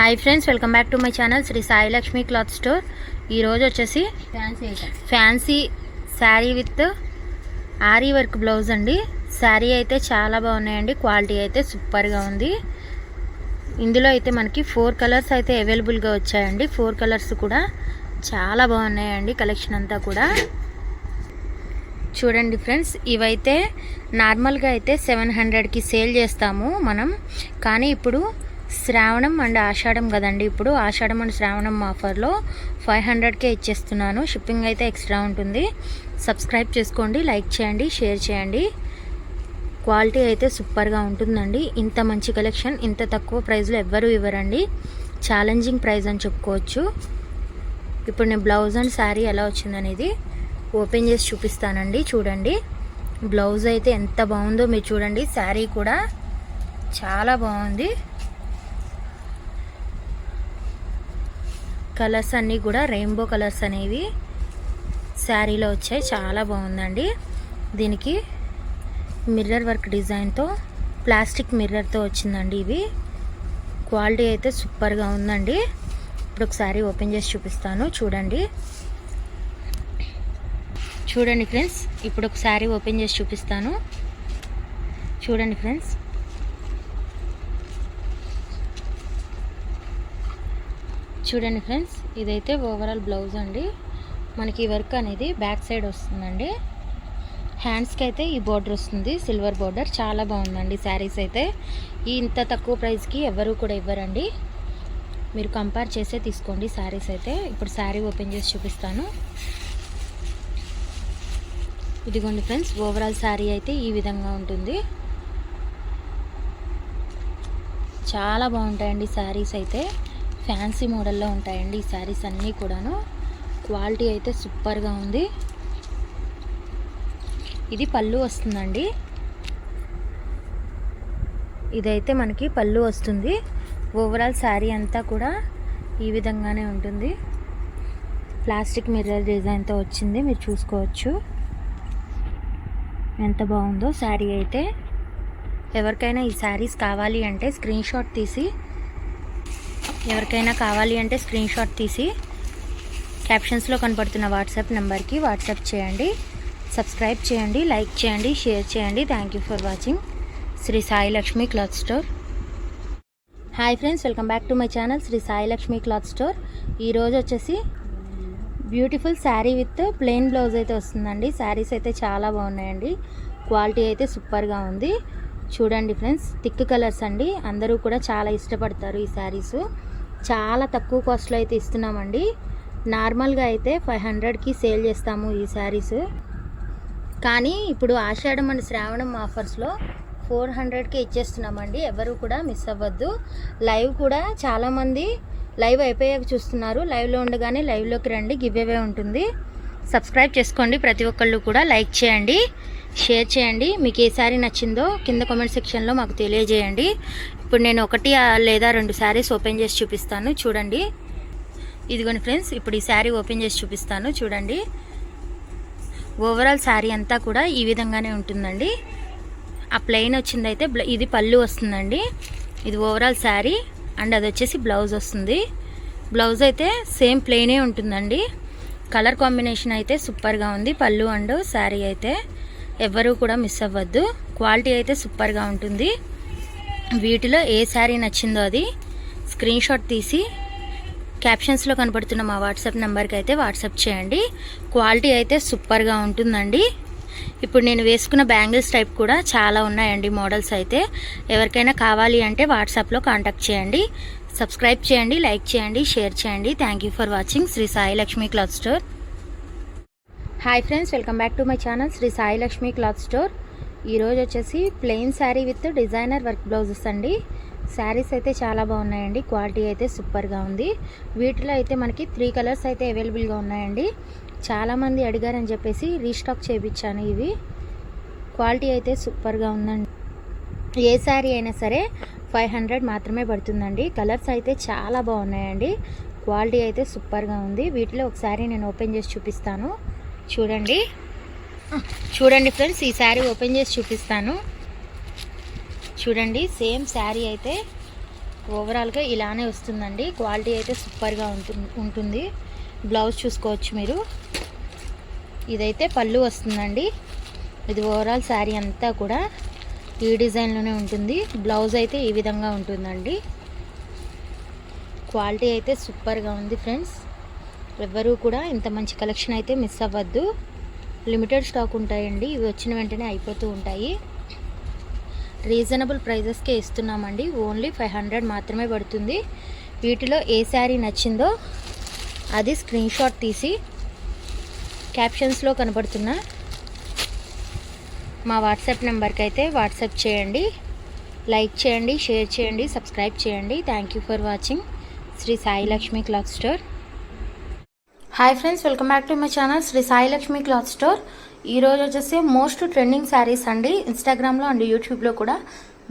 Hi friends welcome back to my channel Shri Sai Lakshmi cloth store ఈరోజు వచ్చేసి fancy sari with aari work blouse అండి. శారీ అయితే చాలా బాగున్నాయండి. క్వాలిటీ అయితే సూపర్గా ఉంది. ఇందులో అయితే మనకి ఫోర్ కలర్స్ అయితే అవైలబుల్గా వచ్చాయండి. ఫోర్ కలర్స్ కూడా చాలా బాగున్నాయండి కలెక్షన్ అంతా కూడా. చూడండి ఫ్రెండ్స్ ఇవైతే నార్మల్గా అయితే సెవెన్ హండ్రెడ్కి సేల్ చేస్తాము మనం. కానీ ఇప్పుడు శ్రావణం అండ్ ఆషాఢం కదండి. ఇప్పుడు ఆషాఢం అండ్ శ్రావణం ఆఫర్లో ఫైవ్ హండ్రెడ్కే ఇచ్చేస్తున్నాను. షిప్పింగ్ అయితే ఎక్స్ట్రా ఉంటుంది. సబ్స్క్రైబ్ చేసుకోండి లైక్ చేయండి షేర్ చేయండి. క్వాలిటీ అయితే సూపర్గా ఉంటుందండి. ఇంత మంచి కలెక్షన్ ఇంత తక్కువ ప్రైస్లో ఎవ్వరూ ఇవ్వరండి. ఛాలెంజింగ్ ప్రైస్ అని చెప్పుకోవచ్చు. ఇప్పుడు నేను బ్లౌజ్ అండ్ శారీ ఎలా వచ్చిందనేది ఓపెన్ చేసి చూపిస్తానండి. చూడండి. బ్లౌజ్ అయితే ఎంత బాగుందో మీరు చూడండి. శారీ కూడా చాలా బాగుంది. కలర్స్ అన్నీ కూడా రెయిన్బో కలర్స్ అనేవి శారీలో వచ్చాయి. చాలా బాగుందండి. దీనికి మిర్రర్ వర్క్ డిజైన్తో ప్లాస్టిక్ మిర్రర్తో వచ్చిందండి ఇవి. క్వాలిటీ అయితే సూపర్గా ఉందండి. ఇప్పుడు ఒకసారి ఓపెన్ చేసి చూపిస్తాను. చూడండి. చూడండి ఫ్రెండ్స్. ఇప్పుడు ఒకసారి ఓపెన్ చేసి చూపిస్తాను. చూడండి ఫ్రెండ్స్. చూడండి ఫ్రెండ్స్ ఇదైతే ఓవరాల్ బ్లౌజ్ అండి. మనకి ఈ వర్క్ అనేది బ్యాక్ సైడ్ వస్తుందండి. హ్యాండ్స్కి అయితే ఈ బార్డర్ వస్తుంది సిల్వర్ బోర్డర్ చాలా బాగుందండి శారీస్ అయితే. ఈ ఇంత తక్కువ ప్రైస్కి ఎవరు కూడా ఇవ్వరండి. మీరు కంపేర్ చేసే తీసుకోండి శారీస్ అయితే. ఇప్పుడు శారీ ఓపెన్ చేసి చూపిస్తాను. ఇదిగోండి ఫ్రెండ్స్ ఓవరాల్ శారీ అయితే ఈ విధంగా ఉంటుంది. చాలా బాగుంటాయండి శారీస్ అయితే. ఫ్యాన్సీ మోడల్లో ఉంటాయండి ఈ శారీస్ అన్నీ కూడాను. క్వాలిటీ అయితే సూపర్గా ఉంది. ఇది పళ్ళు వస్తుందండి. ఇదైతే మనకి పళ్ళు వస్తుంది. ఓవరాల్ శారీ అంతా కూడా ఈ విధంగానే ఉంటుంది. ప్లాస్టిక్ మిర్రర్ డిజైన్తో వచ్చింది. మీరు చూసుకోవచ్చు. ఎంత బాగుందో శారీ అయితే. ఎవరికైనా ఈ శారీస్ కావాలి అంటే స్క్రీన్ షాట్ తీసి ఎవరికైనా కావాలి అంటే స్క్రీన్ షాట్ తీసి క్యాప్షన్స్లో కనపడుతున్న వాట్సాప్ నెంబర్కి వాట్సాప్ చేయండి. సబ్స్క్రైబ్ చేయండి లైక్ చేయండి షేర్ చేయండి. Thank you for watching Shri Sai Lakshmi cloth store. Hi friends welcome back to my channel Shri Sai Lakshmi cloth store. ఈరోజు వచ్చేసి beautiful sari with plain blouse అయితే వస్తుందండి. శారీస్ అయితే చాలా బాగున్నాయండి. క్వాలిటీ అయితే సూపర్గా ఉంది. చూడండి ఫ్రెండ్స్ థిక్ కలర్స్ అండి. అందరూ కూడా చాలా ఇష్టపడతారు ఈ శారీసు చాలా తక్కువ కాస్ట్లో అయితే ఇస్తున్నామండి. నార్మల్గా అయితే ఫైవ్ హండ్రెడ్కి సేల్ చేస్తాము ఈ శారీస్ కానీ ఇప్పుడు ఆషాఢం అండ్ శ్రావణం ఆఫర్స్లో ఫోర్ హండ్రెడ్కి ఇచ్చేస్తున్నామండి. ఎవరు కూడా మిస్ అవ్వద్దు. లైవ్ కూడా చాలామంది లైవ్ అయిపోయాక చూస్తున్నారు. లైవ్లో ఉండగానే లైవ్లోకి రండి. గివ్ అవే ఉంటుంది. సబ్స్క్రైబ్ చేసుకోండి. ప్రతి ఒక్కళ్ళు కూడా లైక్ చేయండి. షేర్ చేయండి. మీకు ఏ శారీ నచ్చిందో కింద కామెంట్ సెక్షన్లో మాకు తెలియజేయండి. ఇప్పుడు నేను ఒకటి లేదా రెండు శారీస్ ఓపెన్ చేసి చూపిస్తాను. చూడండి. ఇదిగోండి ఫ్రెండ్స్ ఇప్పుడు ఈ శారీ ఓపెన్ చేసి చూపిస్తాను. చూడండి. ఓవరాల్ శారీ అంతా కూడా ఈ విధంగానే ఉంటుందండి. ఆ ప్లెయిన్ వచ్చిందైతే ఇది పళ్ళు వస్తుందండి. ఇది ఓవరాల్ శారీ. అండ్ అది వచ్చేసి బ్లౌజ్ వస్తుంది. బ్లౌజ్ అయితే సేమ్ ప్లెయినే ఉంటుందండి. కలర్ కాంబినేషన్ అయితే సూపర్గా ఉంది. పళ్ళు అండ్ శారీ అయితే ఎవ్వరూ కూడా మిస్ అవ్వద్దు. క్వాలిటీ అయితే సూపర్గా ఉంటుంది. వీటిలో ఏ శారీ నచ్చిందో అది స్క్రీన్ షాట్ తీసి క్యాప్షన్స్లో కనపడుతున్న మా వాట్సాప్ నెంబర్కి అయితే వాట్సాప్ చేయండి. క్వాలిటీ అయితే సూపర్గా ఉంటుందండి. ఇప్పుడు నేను వేసుకున్న బ్యాంగిల్స్ టైప్ కూడా చాలా ఉన్నాయండి మోడల్స్ అయితే. ఎవరికైనా కావాలి అంటే వాట్సాప్లో కాంటాక్ట్ చేయండి. సబ్స్క్రైబ్ చేయండి లైక్ చేయండి షేర్ చేయండి. Thank you for watching Shri Sai Lakshmi cloth store hi friends welcome back to my channel Shri Sai Lakshmi cloth store ఈరోజు వచ్చేసి plain sari with designer work blouses అండి. శారీస్ అయితే చాలా బాగున్నాయండి. క్వాలిటీ అయితే సూపర్గా ఉంది. వీటిలో అయితే మనకి త్రీ కలర్స్ అయితే అవైలబుల్గా ఉన్నాయండి. చాలామంది అడిగారని చెప్పేసి రీస్టాక్ చేయించాను ఇవి. క్వాలిటీ అయితే సూపర్గా ఉందండి. ఏ శారీ అయినా సరే ఫైవ్ హండ్రెడ్ మాత్రమే పడుతుందండి. కలర్స్ అయితే చాలా బాగున్నాయండి. క్వాలిటీ అయితే సూపర్గా ఉంది. వీటిలో ఒకసారి నేను ఓపెన్ చేసి చూపిస్తాను. చూడండి. చూడండి ఫ్రెండ్స్ ఈ శారీ ఓపెన్ చేసి చూపిస్తాను. చూడండి సేమ్ శారీ అయితే ఓవరాల్గా ఇలానే వస్తుందండి. క్వాలిటీ అయితే సూపర్గా ఉంటుంది ఉంటుంది. బ్లౌజ్ చూసుకోవచ్చు మీరు. ఇదైతే పళ్ళు వస్తుందండి. ఇది ఓవరాల్ శారీ అంతా కూడా ఈ డిజైన్లోనే ఉంటుంది. బ్లౌజ్ అయితే ఈ విధంగా ఉంటుందండి. క్వాలిటీ అయితే సూపర్గా ఉంది ఫ్రెండ్స్. ఎవ్వరూ కూడా ఇంత మంచి కలెక్షన్ అయితే మిస్ అవ్వద్దు. లిమిటెడ్ స్టాక్ ఉంటాయండి. ఇవి వచ్చిన వెంటనే అయిపోతూ ఉంటాయి. రీజనబుల్ ప్రైజెస్కే ఇస్తున్నామండి. ఓన్లీ ఫైవ్ హండ్రెడ్ మాత్రమే పడుతుంది. వీటిలో ఏ శారీ నచ్చిందో అది స్క్రీన్ షాట్ తీసి క్యాప్షన్స్లో కనబడుతున్న మా వాట్సాప్ నెంబర్కి అయితే వాట్సాప్ చేయండి. లైక్ చేయండి షేర్ చేయండి సబ్స్క్రైబ్ చేయండి. Thank you for watching. Shri Sai Lakshmi cloth store. Hi friends welcome back to my channel Shri Sailakshmi cloth store ఈరోజు వచ్చేసి మోస్ట్ ట్రెండింగ్ శారీస్ అండి. ఇన్స్టాగ్రామ్లో అండ్ యూట్యూబ్లో కూడా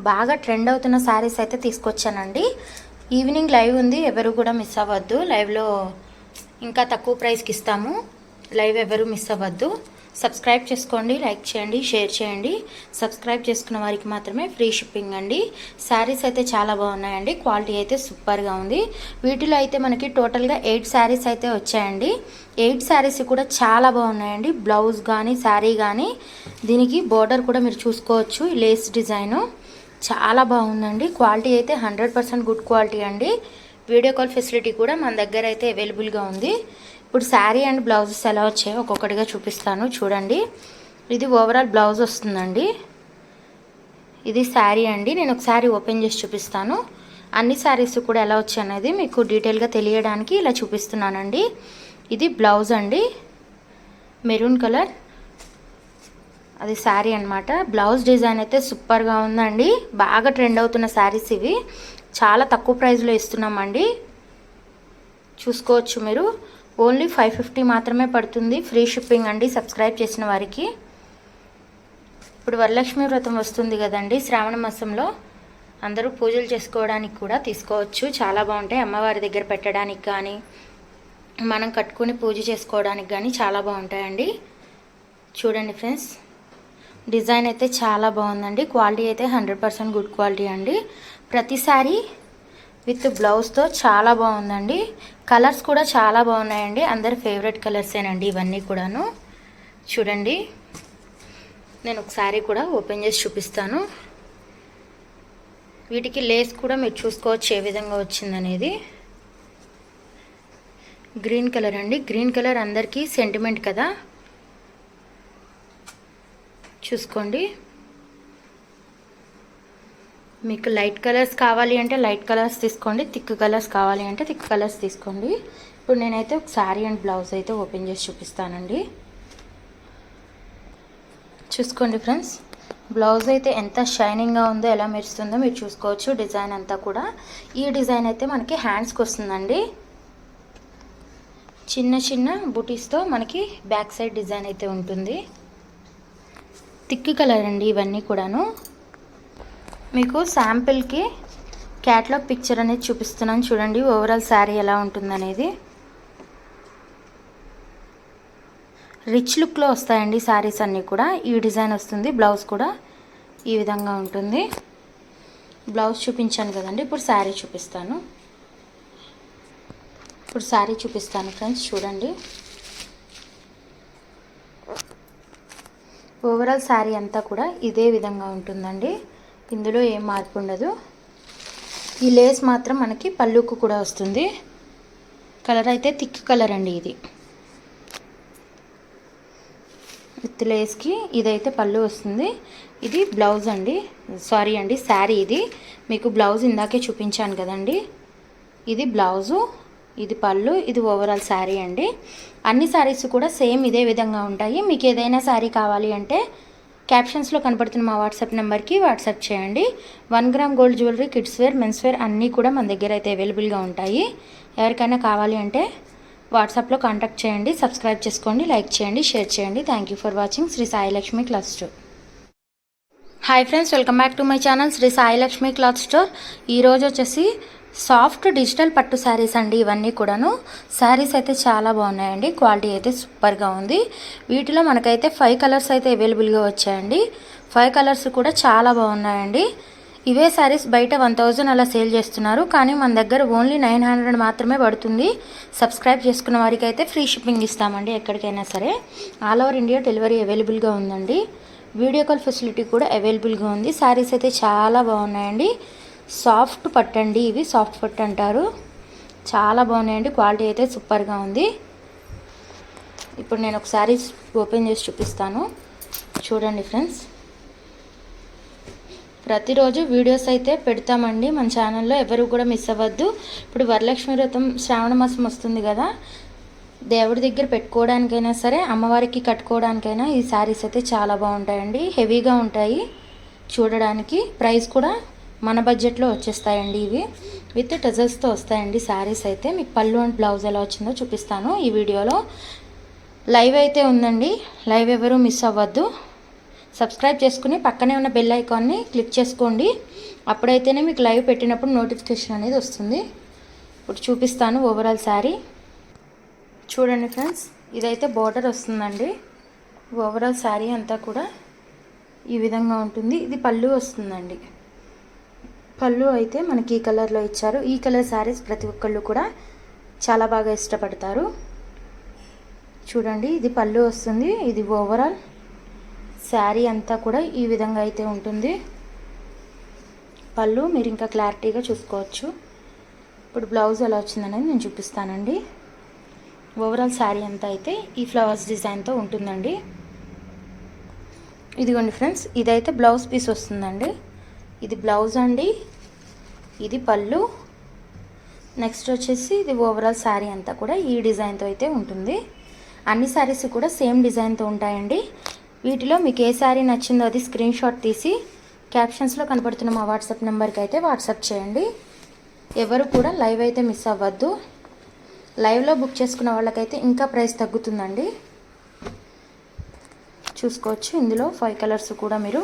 బాగా ట్రెండ్ అవుతున్న శారీస్ అయితే తీసుకొచ్చానండి. ఈవినింగ్ లైవ్ ఉంది ఎవరు కూడా మిస్ అవ్వద్దు. లైవ్లో ఇంకా తక్కువ ప్రైస్కి ఇస్తాము. లైవ్ ఎవరు మిస్ అవ్వద్దు. సబ్స్క్రైబ్ చేసుకోండి లైక్ చేయండి షేర్ చేయండి. సబ్స్క్రైబ్ చేసుకున్న వారికి మాత్రమే ఫ్రీ షిప్పింగ్ అండి. శారీస్ అయితే చాలా బాగున్నాయండి. క్వాలిటీ అయితే సూపర్గా ఉంది. వీటిలో అయితే మనకి టోటల్గా ఎయిట్ శారీస్ అయితే వచ్చాయండి. ఎయిట్ శారీస్ కూడా చాలా బాగున్నాయండి. బ్లౌజ్ కానీ శారీ కానీ దీనికి బోర్డర్ కూడా మీరు చూసుకోవచ్చు. Lace design. చాలా బాగుందండి. క్వాలిటీ అయితే హండ్రెడ్ పర్సెంట్ గుడ్ క్వాలిటీ అండి. వీడియో కాల్ ఫెసిలిటీ కూడా మన దగ్గర అయితే అవైలబుల్గా ఉంది. ఇప్పుడు శారీ అండ్ బ్లౌజెస్ ఎలా వచ్చాయో ఒక్కొక్కటిగా చూపిస్తాను. చూడండి. ఇది ఓవరాల్ బ్లౌజ్ వస్తుందండి. ఇది శారీ అండి. నేను ఒక శారీ ఓపెన్ చేసి చూపిస్తాను. అన్ని శారీస్ కూడా ఎలా వచ్చాయనేది మీకు డీటెయిల్గా తెలియడానికి ఇలా చూపిస్తున్నానండి. ఇది బ్లౌజ్ అండి. Maroon colour. అది శారీ అనమాట బ్లౌజ్ డిజైన్ అయితే సూపర్గా ఉందండి. బాగా ట్రెండ్ అవుతున్న శారీస్ ఇవి. చాలా తక్కువ ప్రైస్లో ఇస్తున్నామండి. చూసుకోవచ్చు మీరు. ఓన్లీ ఫైవ్ ఫిఫ్టీ మాత్రమే పడుతుంది. ఫ్రీ షిప్పింగ్ అండి. సబ్స్క్రైబ్ చేసిన వారికి. ఇప్పుడు వరలక్ష్మి వ్రతం వస్తుంది కదండి. శ్రావణ మాసంలో అందరూ పూజలు చేసుకోవడానికి కూడా తీసుకోవచ్చు. చాలా బాగుంటాయి. అమ్మవారి దగ్గర పెట్టడానికి కానీ మనం కట్టుకుని పూజ చేసుకోవడానికి కానీ చాలా బాగుంటాయండి. చూడండి ఫ్రెండ్స్. డిజైన్ అయితే చాలా బాగుందండి. క్వాలిటీ అయితే హండ్రెడ్ పర్సెంట్ గుడ్ క్వాలిటీ అండి. ప్రతిసారి విత్ బ్లౌజ్తో చాలా బాగుందండి. కలర్స్ కూడా చాలా బాగున్నాయండి. అందరి ఫేవరెట్ కలర్సేనండి ఇవన్నీ కూడాను. చూడండి. నేను ఒకసారి కూడా ఓపెన్ చేసి చూపిస్తాను. వీటికి లేస్ కూడా మీరు చూసుకోవచ్చు ఏ విధంగా వచ్చిందనేది. గ్రీన్ కలర్ అండి. గ్రీన్ కలర్ అందరికీ సెంటిమెంట్ కదా. చూసుకోండి. మీకు లైట్ కలర్స్ కావాలి అంటే లైట్ కలర్స్ తీసుకోండి థిక్ కలర్స్ కావాలి అంటే థిక్ కలర్స్ తీసుకోండి. ఇప్పుడు నేనైతే ఒక శారీ అండ్ బ్లౌజ్ అయితే ఓపెన్ చేసి చూపిస్తానండి. చూసుకోండి ఫ్రెండ్స్ బ్లౌజ్ అయితే ఎంత షైనింగ్గా ఉందో ఎలా మెరుస్తుందో మీరు చూసుకోవచ్చు డిజైన్ అంతా కూడా. ఈ డిజైన్ అయితే మనకి హ్యాండ్స్కి వస్తుందండి. చిన్న చిన్న బుటీస్తో మనకి బ్యాక్ సైడ్ డిజైన్ అయితే ఉంటుంది. థిక్ కలర్ అండి ఇవన్నీ కూడాను. మీకు శాంపిల్కి క్యాట్లాగ్ పిక్చర్ అనేది చూపిస్తున్నాను. చూడండి ఓవరాల్ శారీ ఎలా ఉంటుందనేది. రిచ్ లుక్లో వస్తాయండి శారీస్ అన్నీ కూడా. ఈ డిజైన్ వస్తుంది బ్లౌజ్ కూడా ఈ విధంగా ఉంటుంది. బ్లౌజ్ చూపించాను కదండి ఇప్పుడు శారీ చూపిస్తాను. ఇప్పుడు శారీ చూపిస్తాను ఫ్రెండ్స్ చూడండి. ఓవరాల్ శారీ అంతా కూడా ఇదే విధంగా ఉంటుందండి. ఇందులో ఏం మార్పు ఉండదు. ఈ లేస్ మాత్రం మనకి పళ్ళుకు కూడా వస్తుంది. కలర్ అయితే థిక్ కలర్ అండి ఇది. విత్ లేస్కి ఇదైతే పళ్ళు వస్తుంది. ఇది బ్లౌజ్ అండి. సారీ అండి శారీ ఇది. మీకు బ్లౌజ్ ఇందాకే చూపించాను కదండి. ఇది బ్లౌజు ఇది పళ్ళు ఇది ఓవరాల్ శారీ అండి. అన్ని శారీస్ కూడా సేమ్ ఇదే విధంగా ఉంటాయి. మీకు ఏదైనా శారీ కావాలి అంటే క్యాప్షన్స్లో కనపడుతున్న మా వాట్సాప్ నెంబర్కి వాట్సాప్ చేయండి. One gram gold jewellery kids wear men's wear అన్నీ కూడా మన దగ్గర అయితే అవైలబుల్గా ఉంటాయి. ఎవరికైనా కావాలి అంటే వాట్సాప్లో కాంటాక్ట్ చేయండి సబ్స్క్రైబ్ చేసుకోండి లైక్ చేయండి షేర్ చేయండి. Thank you for watching Shri Sai Lakshmi cloth store hi friends welcome back to my channel Shri Sai Lakshmi cloth store ఈరోజు వచ్చేసి సాఫ్ట్ డిజిటల్ పట్టు శారీస్ అండి ఇవన్నీ కూడాను. శారీస్ అయితే చాలా బాగున్నాయండి. క్వాలిటీ అయితే సూపర్గా ఉంది. వీటిలో మనకైతే ఫైవ్ కలర్స్ అయితే అవైలబుల్గా వచ్చాయండి. ఫైవ్ కలర్స్ కూడా చాలా బాగున్నాయండి. ఇవే శారీస్ బయట వన్ థౌజండ్ అలా సేల్ చేస్తున్నారు. కానీ మన దగ్గర ఓన్లీ నైన్ హండ్రెడ్ మాత్రమే పడుతుంది. సబ్స్క్రైబ్ చేసుకున్న వారికి అయితే ఫ్రీ షిప్పింగ్ ఇస్తామండి ఎక్కడికైనా సరే. ఆల్ ఓవర్ ఇండియా డెలివరీ అవైలబుల్గా ఉందండి. వీడియో కాల్ ఫెసిలిటీ కూడా అవైలబుల్గా ఉంది. శారీస్ అయితే చాలా బాగున్నాయండి. సాఫ్ట్ పట్టండి ఇవి సాఫ్ట్ పట్టు అంటారు. చాలా బాగున్నాయండి క్వాలిటీ అయితే సూపర్గా ఉంది. ఇప్పుడు నేను ఒక ఓపెన్ చేసి చూపిస్తాను. చూడండి ఫ్రెండ్స్. ప్రతిరోజు వీడియోస్ అయితే పెడతామండి మన ఛానల్లో ఎవరు కూడా మిస్ అవ్వద్దు. ఇప్పుడు వరలక్ష్మి వ్రతం శ్రావణ మాసం వస్తుంది కదా. దేవుడి దగ్గర పెట్టుకోవడానికైనా సరే అమ్మవారికి కట్టుకోవడానికైనా ఈ శారీస్ అయితే చాలా బాగుంటాయండి. హెవీగా ఉంటాయి. చూడడానికి ప్రైస్ కూడా మన బడ్జెట్లో వచ్చేస్తాయండి ఇవి. విత్ టజల్స్తో వస్తాయండి శారీస్ అయితే. మీకు పళ్ళు అండ్ బ్లౌజ్ ఎలా వచ్చిందో చూపిస్తాను ఈ వీడియోలో. లైవ్ అయితే ఉందండి. లైవ్ ఎవరు మిస్ అవ్వద్దు. సబ్స్క్రైబ్ చేసుకుని పక్కనే ఉన్న బెల్ ఐకాన్ని క్లిక్ చేసుకోండి. అప్పుడైతేనే మీకు లైవ్ పెట్టినప్పుడు నోటిఫికేషన్ అనేది వస్తుంది. ఇప్పుడు చూపిస్తాను ఓవరాల్ శారీ చూడండి ఫ్రెండ్స్ ఇదైతే బార్డర్ వస్తుందండి. ఓవరాల్ శారీ అంతా కూడా ఈ విధంగా ఉంటుంది. ఇది పళ్ళు వస్తుందండి. పళ్ళు అయితే మనకి ఈ కలర్లో ఇచ్చారు. ఈ కలర్ శారీస్ ప్రతి ఒక్కళ్ళు కూడా చాలా బాగా ఇష్టపడతారు. చూడండి ఇది పళ్ళు వస్తుంది. ఇది ఓవరాల్ శారీ అంతా కూడా ఈ విధంగా అయితే ఉంటుంది. పళ్ళు మీరు ఇంకా క్లారిటీగా చూసుకోవచ్చు. ఇప్పుడు బ్లౌజ్ ఎలా వచ్చిందనేది నేను చూపిస్తానండి. ఓవరాల్ శారీ అంతా అయితే ఈ ఫ్లవర్స్ డిజైన్తో ఉంటుందండి. ఇదిగోండి ఫ్రెండ్స్ ఇదైతే బ్లౌజ్ పీస్ వస్తుందండి. ఇది బ్లౌజ్ అండి. ఇది పళ్ళు. నెక్స్ట్ వచ్చేసి ఇది ఓవరాల్ శారీ అంతా కూడా ఈ డిజైన్తో అయితే ఉంటుంది. అన్ని శారీస్ కూడా సేమ్ డిజైన్తో ఉంటాయండి. వీటిలో మీకు ఏ శారీ నచ్చిందో అది స్క్రీన్ షాట్ తీసి క్యాప్షన్స్లో కనపడుతున్న మా వాట్సాప్ నెంబర్కి అయితే వాట్సాప్ చేయండి. ఎవరు కూడా లైవ్ అయితే మిస్ అవ్వద్దు. లైవ్లో బుక్ చేసుకున్న వాళ్ళకైతే ఇంకా ప్రైస్ తగ్గుతుందండి. చూసుకోవచ్చు. ఇందులో ఫైవ్ కలర్స్ కూడా మీరు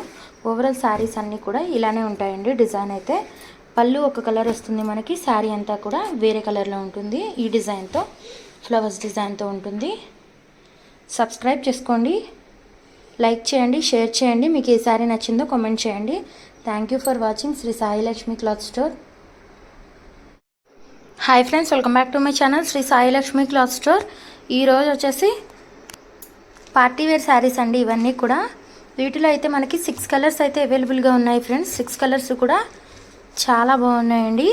ఓవరాల్ శారీస్ అన్నీ కూడా ఇలానే ఉంటాయండి డిజైన్ అయితే. పళ్ళు ఒక కలర్ వస్తుంది మనకి శారీ అంతా కూడా వేరే కలర్లో ఉంటుంది. ఈ డిజైన్తో ఫ్లవర్స్ డిజైన్తో ఉంటుంది. సబ్స్క్రైబ్ చేసుకోండి లైక్ చేయండి షేర్ చేయండి. మీకు ఏ శారీ నచ్చిందో కామెంట్ చేయండి. Thank you for watching Shri Sai Lakshmi cloth store hi friends welcome back to my channel Shri Sai Lakshmi cloth store ఈరోజు వచ్చేసి పార్టీ వేర్ శారీస్ అండి ఇవన్నీ కూడా. వీటిలో అయితే మనకి సిక్స్ కలర్స్ అయితే అవైలబుల్గా ఉన్నాయి ఫ్రెండ్స్ సిక్స్ కలర్స్ కూడా చాలా బాగున్నాయండి.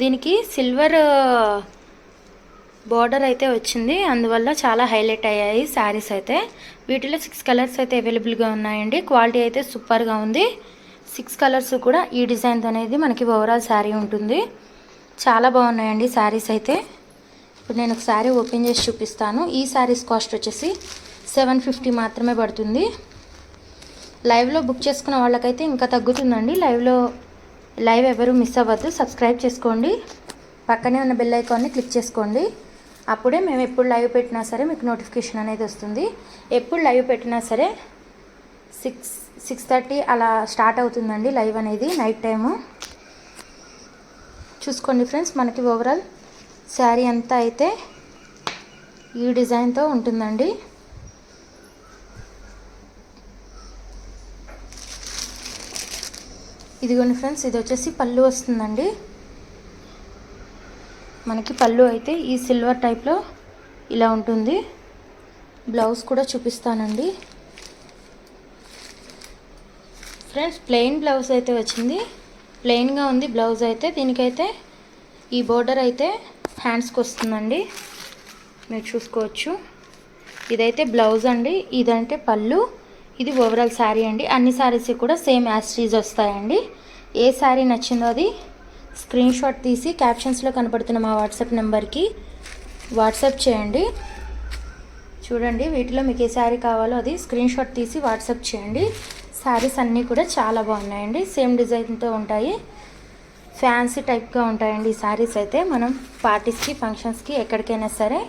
దీనికి సిల్వర్ బార్డర్ అయితే వచ్చింది. అందువల్ల చాలా హైలైట్ అయ్యాయి శారీస్ అయితే. వీటిలో సిక్స్ కలర్స్ అయితే అవైలబుల్గా ఉన్నాయండి. క్వాలిటీ అయితే సూపర్గా ఉంది. సిక్స్ కలర్స్ కూడా ఈ డిజైన్తో అనేది మనకి ఓవరాల్ శారీ ఉంటుంది. చాలా బాగున్నాయండి శారీస్ అయితే. ఇప్పుడు నేను ఒక శారీ ఓపెన్ చేసి చూపిస్తాను. ఈ శారీస్ కాస్ట్ వచ్చేసి సెవెన్ ఫిఫ్టీ మాత్రమే పడుతుంది. లైవ్లో బుక్ చేసుకున్న వాళ్ళకైతే ఇంకా తగ్గుతుందండి. లైవ్లో లైవ్ ఎవరు మిస్ అవ్వద్దు సబ్స్క్రైబ్ చేసుకోండి. పక్కనే ఉన్న బెల్ ఐకాన్ని క్లిక్ చేసుకోండి. అప్పుడే మేము ఎప్పుడు లైవ్ పెట్టినా సరే మీకు నోటిఫికేషన్ అనేది వస్తుంది. ఎప్పుడు లైవ్ పెట్టినా సరే సిక్స్ సిక్స్ థర్టీ అలా స్టార్ట్ అవుతుందండి లైవ్ అనేది నైట్ టైము చూసుకోండి ఫ్రెండ్స్ మనకి ఓవరాల్ శారీ అంతా అయితే ఈ డిజైన్తో ఉంటుందండి. ఇదిగోండి ఫ్రెండ్స్ ఇది వచ్చేసి పళ్ళు వస్తుందండి. మనకి పళ్ళు అయితే ఈ సిల్వర్ టైప్లో ఇలా ఉంటుంది. బ్లౌజ్ కూడా చూపిస్తానండి. ఫ్రెండ్స్ ప్లెయిన్ బ్లౌజ్ అయితే వచ్చింది. ప్లెయిన్గా ఉంది బ్లౌజ్ అయితే. దీనికైతే ఈ బోర్డర్ అయితే హ్యాండ్స్కి వస్తుందండి. మీరు చూసుకోవచ్చు. ఇదైతే బ్లౌజ్ అండి. ఇదంటే పళ్ళు. ఇది ఓవరాల్ శారీ అండి. అన్ని శారీస్ కూడా సేమ్ యాస్టీజ్ వస్తాయండి. ఏ శారీ నచ్చిందో అది స్క్రీన్ షాట్ తీసి క్యాప్షన్స్లో కనపడుతున్న మా వాట్సాప్ నెంబర్కి వాట్సాప్ చేయండి. చూడండి వీటిలో మీకు ఏ శారీ కావాలో అది స్క్రీన్ షాట్ తీసి వాట్సాప్ చేయండి. శారీస్ అన్నీ కూడా చాలా బాగున్నాయండి. సేమ్ డిజైన్తో ఉంటాయి. ఫ్యాన్సీ టైప్గా ఉంటాయండి ఈ శారీస్ అయితే. మనం పార్టీస్కి ఫంక్షన్స్కి ఎక్కడికైనా సరే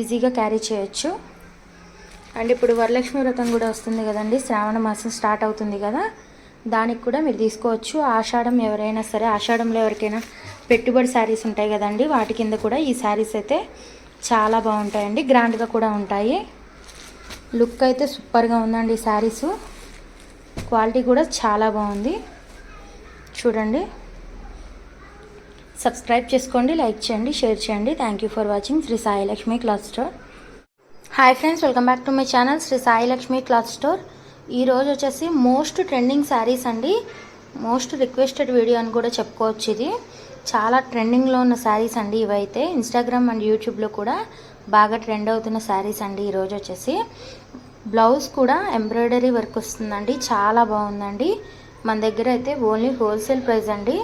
ఈజీగా క్యారీ చేయొచ్చు. అండ్ ఇప్పుడు వరలక్ష్మి వ్రతం కూడా వస్తుంది కదండి. శ్రావణ మాసం స్టార్ట్ అవుతుంది కదా. దానికి కూడా మీరు తీసుకోవచ్చు. ఆషాఢం ఎవరైనా సరే ఆషాఢంలో ఎవరికైనా పెట్టుబడి శారీస్ ఉంటాయి కదండి. వాటి కింద కూడా ఈ శారీస్ అయితే చాలా బాగుంటాయండి. గ్రాండ్గా కూడా ఉంటాయి. లుక్ అయితే సూపర్గా ఉందండి ఈ శారీస్. క్వాలిటీ కూడా చాలా బాగుంది. చూడండి. సబ్స్క్రైబ్ చేసుకోండి లైక్ చేయండి షేర్ చేయండి. Thank you for watching Shri Sai Lakshmi hi friends welcome back to my channel Shri Sai Lakshmi cloth store ఈరోజు వచ్చేసి మోస్ట్ ట్రెండింగ్ శారీస్ అండి. మోస్ట్ రిక్వెస్టెడ్ వీడియో అని కూడా చెప్పుకోవచ్చు ఇది. చాలా ట్రెండింగ్లో ఉన్న శారీస్ అండి ఇవైతే. ఇన్స్టాగ్రామ్ అండ్ యూట్యూబ్లో కూడా బాగా ట్రెండ్ అవుతున్న శారీస్ అండి ఈరోజు వచ్చేసి. బ్లౌజ్ కూడా ఎంబ్రాయిడరీ వర్క్ వస్తుందండి. చాలా బాగుందండి. మన దగ్గర అయితే ఓన్లీ హోల్సేల్ ప్రైస్ అండి.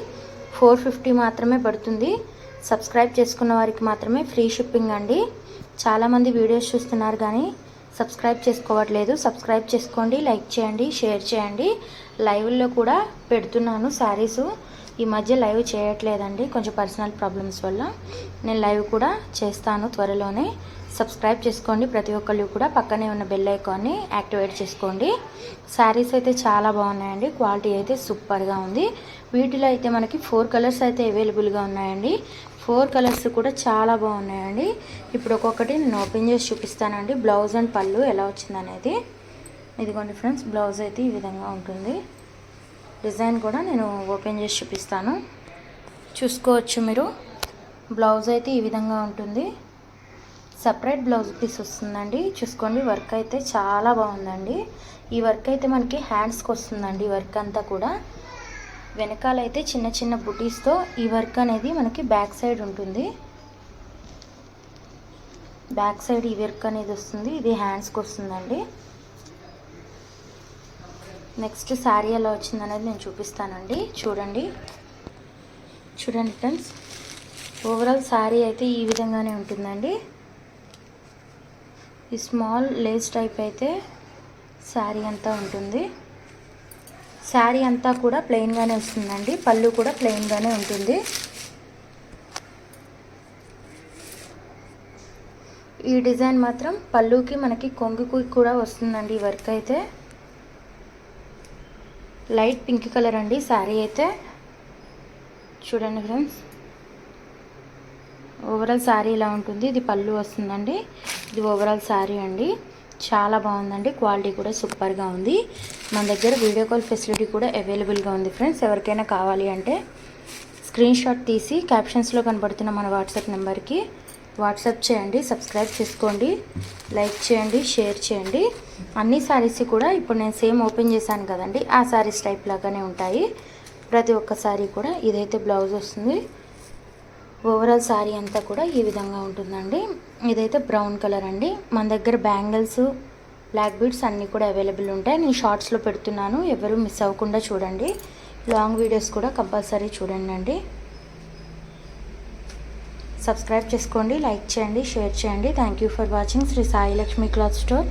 ఫోర్ ఫిఫ్టీ మాత్రమే పడుతుంది. సబ్స్క్రైబ్ చేసుకున్న వారికి మాత్రమే ఫ్రీ షిప్పింగ్ అండి. చాలామంది వీడియోస్ చూస్తున్నారు కానీ సబ్స్క్రైబ్ చేసుకోవట్లేదు. సబ్స్క్రైబ్ చేసుకోండి లైక్ చేయండి షేర్ చేయండి. లైవ్లో కూడా పెడుతున్నాను శారీస్ ఈ మధ్య లైవ్ చేయట్లేదండి కొంచెం పర్సనల్ ప్రాబ్లమ్స్ వల్ల. నేను లైవ్ కూడా చేస్తాను త్వరలోనే. సబ్స్క్రైబ్ చేసుకోండి ప్రతి ఒక్కళ్ళు కూడా పక్కనే ఉన్న బెల్ ఐకాన్ని యాక్టివేట్ చేసుకోండి. శారీస్ అయితే చాలా బాగున్నాయండి క్వాలిటీ అయితే సూపర్గా ఉంది. వీటిలో అయితే మనకి ఫోర్ కలర్స్ అయితే అవైలబుల్గా ఉన్నాయండి. ఫోర్ కలర్స్ కూడా చాలా బాగున్నాయండి. ఇప్పుడు ఒక్కొక్కటి నేను ఓపెన్ చేసి చూపిస్తానండి. బ్లౌజ్ అండ్ పళ్ళు ఎలా వచ్చిందనేది. ఇదిగోండి ఫ్రెండ్స్ బ్లౌజ్ అయితే ఈ విధంగా ఉంటుంది. డిజైన్ కూడా నేను ఓపెన్ చేసి చూపిస్తాను. చూసుకోవచ్చు మీరు. బ్లౌజ్ అయితే ఈ విధంగా ఉంటుంది. సపరేట్ బ్లౌజ్ పీస్ వస్తుందండి. చూసుకోండి వర్క్ అయితే చాలా బాగుందండి. ఈ వర్క్ అయితే మనకి హ్యాండ్స్కి వస్తుందండి వర్క్ అంతా కూడా. వెనకాలైతే చిన్న చిన్న బుటీస్తో ఈ వర్క్ అనేది మనకి బ్యాక్ సైడ్ ఉంటుంది. బ్యాక్ సైడ్ ఈ వర్క్ అనేది వస్తుంది. ఇది హ్యాండ్స్కి వస్తుందండి. నెక్స్ట్ శారీ ఎలా వచ్చింది అనేది నేను చూపిస్తానండి. చూడండి. చూడండి ఫ్రెండ్స్. ఓవరాల్ శారీ అయితే ఈ విధంగానే ఉంటుందండి. ఈ స్మాల్ లేస్ టైప్ అయితే శారీ అంతా ఉంటుంది. శారీ అంతా కూడా ప్లెయిన్గానే వస్తుందండి. పళ్ళు కూడా ప్లెయిన్గానే ఉంటుంది. ఈ డిజైన్ మాత్రం పళ్ళుకి మనకి కొంగుకు కూడా వస్తుందండి ఈ వర్క్ అయితే. లైట్ పింక్ కలర్ అండి శారీ అయితే. చూడండి ఫ్రెండ్స్ ఓవరాల్ శారీ ఇలా ఉంటుంది. ఇది పళ్ళు వస్తుందండి. ఇది ఓవరాల్ శారీ అండి. చాలా బాగుందండి. క్వాలిటీ కూడా సూపర్గా ఉంది. మన దగ్గర వీడియో కాల్ ఫెసిలిటీ కూడా అవైలబుల్గా ఉంది ఫ్రెండ్స్. ఎవరికైనా కావాలి అంటే స్క్రీన్ షాట్ తీసి క్యాప్షన్స్లో కనబడుతున్న మన వాట్సాప్ నెంబర్కి వాట్సాప్ చేయండి సబ్స్క్రైబ్ చేసుకోండి లైక్ చేయండి షేర్ చేయండి. అన్ని శారీస్ కూడా ఇప్పుడు నేను సేమ్ ఓపెన్ చేశాను కదండి. ఆ శారీస్ టైప్ లాగానే ఉంటాయి. ప్రతి ఒక్క శారీ కూడా ఇదైతే బ్లౌజ్ వస్తుంది. ఓవరాల్ శారీ అంతా కూడా ఈ విధంగా ఉంటుందండి. ఇదైతే బ్రౌన్ కలర్ అండి. మన దగ్గర బ్యాంగిల్స్ బ్లాక్ బీడ్స్ అన్నీ కూడా అవైలబుల్ ఉంటాయి. నేను షార్ట్స్లో పెడుతున్నాను. ఎవరు మిస్ అవ్వకుండా చూడండి. లాంగ్ వీడియోస్ కూడా కంపల్సరీ చూడండి అండి. సబ్స్క్రైబ్ చేసుకోండి లైక్ చేయండి షేర్ చేయండి. Thank you for watching Shri Sai Lakshmi cloth store